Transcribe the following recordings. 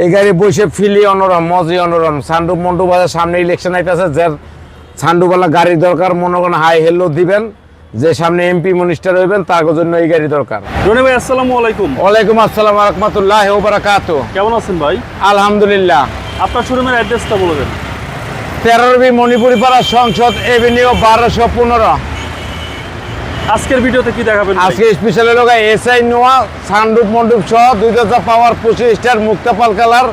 এই গাড়ি বসে ফিলি অনরম মজি অনরম। সান্ডু মন্ডু বাজার সামনে ইলেকশন আইতেছে যে সান্ডুবালা গাড়ি দরকার মনে করেন হাই হেলো দিবেন। যে সামনে এমপি মিনিস্টার হইবেন তার জন্য এই গাড়ি দরকার। রনি ভাই আসসালামু আলাইকুম। ওয়ালাইকুম আসসালাম রহমতুল্লাহ ওবরাকাত কেমন আছেন ভাই? আলহামদুলিল্লাহ। আপনার শোরুমের অ্যাড্রেসটা বলে দেন। তেরোরবি মণিপুরি পাড়া সংসদ এভিনিউ বারোশো পনেরো। আজকের ভিডিওতে কি দেখাবেন আজকে স্পেশাল লোক এসআই নোয়া সানরূপ মন্ডপ সহ দুই দশটা পাওয়ার পঁচিশ স্টার মুক্তাপাল কালার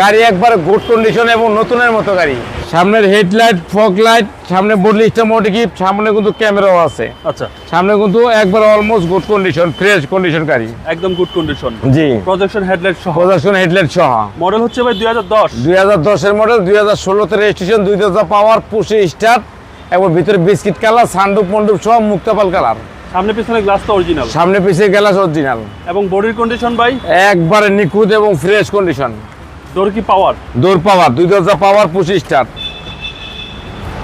গাড়ি একবার গুড কন্ডিশন এবং নতুনের মতো গাড়ি। সামনের হেডলাইট ফগ লাইট সামনে বডলি স্টার মোটিকিপ সামনে কিন্তু ক্যামেরাও আছে। আচ্ছা। সামনে কিন্তু একবার almost good condition fresh condition গাড়ি। একদম গুড কন্ডিশন জি। প্রজেকশন হেডলাইট সহ। প্রদর্শন হেডলাইট সহ। মডেল হচ্ছে ভাই দুই হাজার দশ। দুই হাজার দশের মডেল দুই হাজার ষোলোতে রেজিস্ট্রেশন দুই দশটা পাওয়ার পঁচিশ স্টার এবং ভিতরে বিস্কিট কালার মন্ডপ সহ মুক্তাপাল কালার। সামনে পিছনে গ্লাসটা অরিজিনাল সামনে পিছিয়ে গ্যালাস অরিজিনাল এবং বডির কন্ডিশন ভাই? একবারে নিখুঁত এবং ফ্রেশ কন্ডিশন কি পাওয়ার দৌড় পাওয়ার দুই দরজা পাওয়ার পঁচিশ স্টার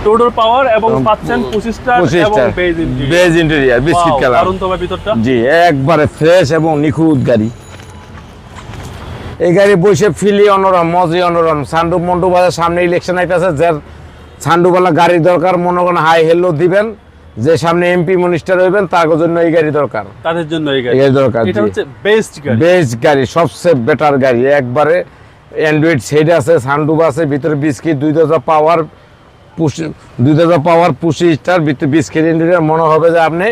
টু ডোর পাওয়ার এবং পাচ্ছেন পঁচিশটা পঁচিশ এবং star beige interior biscuit colour ভিতরটা। জি একবারে ফ্রেশ এবং নিখুঁত গাড়ি। এই গাড়ি বসে ফিলি অনরম মজি অনরম সান্ডু মন্ডু বাজার সামনে ইলেকশন আইতেছে যে সান্ডুবালা গাড়ি দরকার মনে করেন হাই হেলো দিবেন যে সামনে এমপি মিনিস্টার হইবেন তার জন্য এই গাড়ি দরকার। তাদের জন্য এই গাড়ি। দরকার এটা হচ্ছে বেস্ট গাড়ি। বেস্ট গাড়ি সবচেয়ে বেটার গাড়ি। একবারে অ্যান্ড্রয়েড সেট আছে সানডুব আছে ভিতরে বিস্কিট দুই দরজা পাওয়ার পুষি দুই দরজা পাওয়ার পুষি স্টার ভিতরে বিস্কিট ইন্টেরিয়ার মনে হবে যে আপনি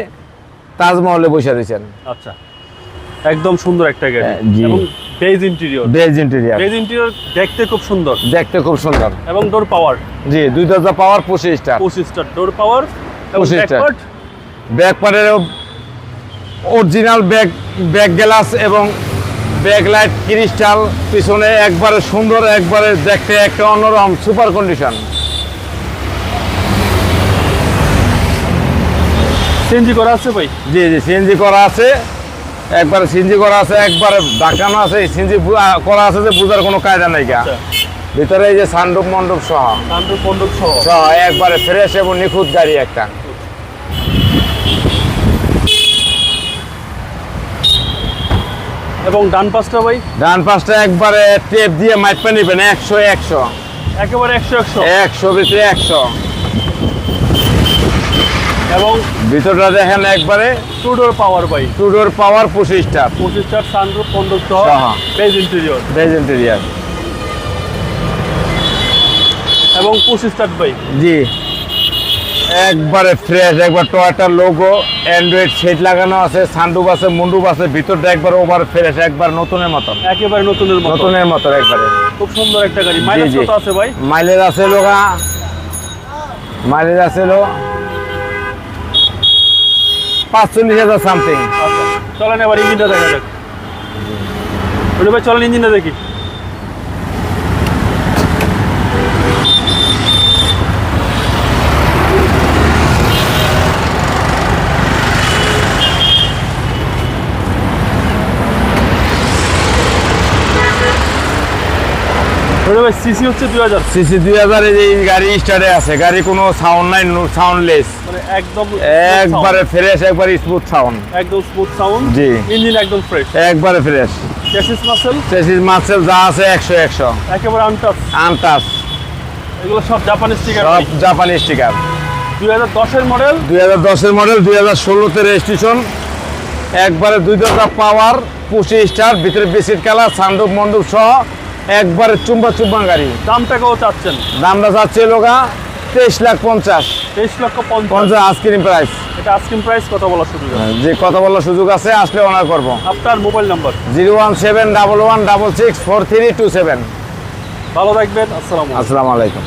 তাজমহলে বসে দিয়েছেন আচ্ছা। একদম সুন্দর একটা গাড়ি। হ্যাঁ, জি। এবং beige interior beige interior beige interior দেখতে খুব সুন্দর। দেখতে খুব সুন্দর। এবং ডোর পাওয়ার জি দুই দরজা পাওয়ার স্টার পঁচিশটা ডোর পাওয়ার এবং 25 টা। ব্যাকপার্ট ব্যাক পারের অরিজিনাল ব্যাক ব্যাক গ্লাস এবং ব্যাক লাইট ক্রিস্টাল পিছনে একবারে সুন্দর একবারে দেখতে একটা অন্যরকম সুপার কন্ডিশন চেঞ্জি করা আছে ভাই? জি জি সিএনজি করা আছে। একবারে সিএনজি করা আছে একবারে ডাকানো আছে সিএনজি করা আছে যে বুঝার কোনো কায়দা নাই গা। আচ্ছা। ভিতরে এই যে সান্ডুপ মণ্ডপ সহ। সানরুফ মণ্ডপ সহ। সহ একবারে ফ্রেশ এবং নিখুঁত গাড়ি একটা। এবং ডান পাশটা ভাই? ডান পাশটা একবারে টেপ দিয়ে মাইপে নিবেন একশো একশো। একেবারে একশো একশো। একশো ভিতরে একশো। এবং ভিতরটা দেখেন একবারে টু ডোর পাওয়ার ভাই টু ডোর পাওয়ার পঁচিশটা পঁচিশটার সানরুফ সহ। বেজ ইন্টেরিয়র বেজ ইন্টেরিয়ার এবং পঁচিশটার ভাই জি। একবারে ফ্রেশ একবার টয়টার লোগো অ্যান্ড্রয়েড সেট লাগানো আছে সানডুপ আছে মুন্ডুপ আছে ভিতরটা একবার ওভার ফ্রেশ একবার নতুনের মতন। একেবারে নতুনের মতো নতুনের মতন একবারে। খুব সুন্দর একটা গাড়ি। মাইলেজ কত আছে ভাই? মাইলেজ আছে লোগা। মাইলেজ আছে লো পাঁচচল্লিশ হাজার সামথিং আচ্ছা চলেন এবার ইঞ্জিনটা দেখা যাক। চলেন ইঞ্জিনটা দেখি। সিসি হচ্ছে দুই হাজার। সিসি দুই হাজার এই গাড়ি স্টার্টে আছে গাড়ি কোনো সাউন্ড নাই সাউন্ডলেস মানে একদম একবারে ফ্রেশ একবারে স্মুথ সাউন্ড একদম স্মুথ সাউন্ড জি। ইঞ্জিন একদম ফ্রেশ একবারে fresh chassis muscle chassis muscle যা আছে একশো একশো। একেবারে আনটাস এগুলো সব জাপানি স্টিকার সব জাপানি স্টিকার দুই হাজার দশের মডেল দুই হাজার দশের মডেল দুই হাজার ষোলোতে রেজিস্ট্রেশন একবারে দুই পাওয়ার পঁচিশ স্টার ভিতরে বিস্কিট কালার সান্ডুপ মন্ডুপ সহ। একবারে চুম্বা চুম্বা গাড়ি। দামটা কেউ চাচ্ছেন? দামটা চাচ্ছে লোকা তেইশ লাখ পঞ্চাশ। তেইশ লক্ষ পঞ্চাশ। Ice cream price. এটা আস্কিং প্রাইস কথা বলার সুযোগ যে কথা বলার সুযোগ আছে আসলে অনার করব। আপনার mobile number? Zero one seven double one double six four three two seven. ভালো থাকবেন আসসালাম আসসালামু আলাইকুম।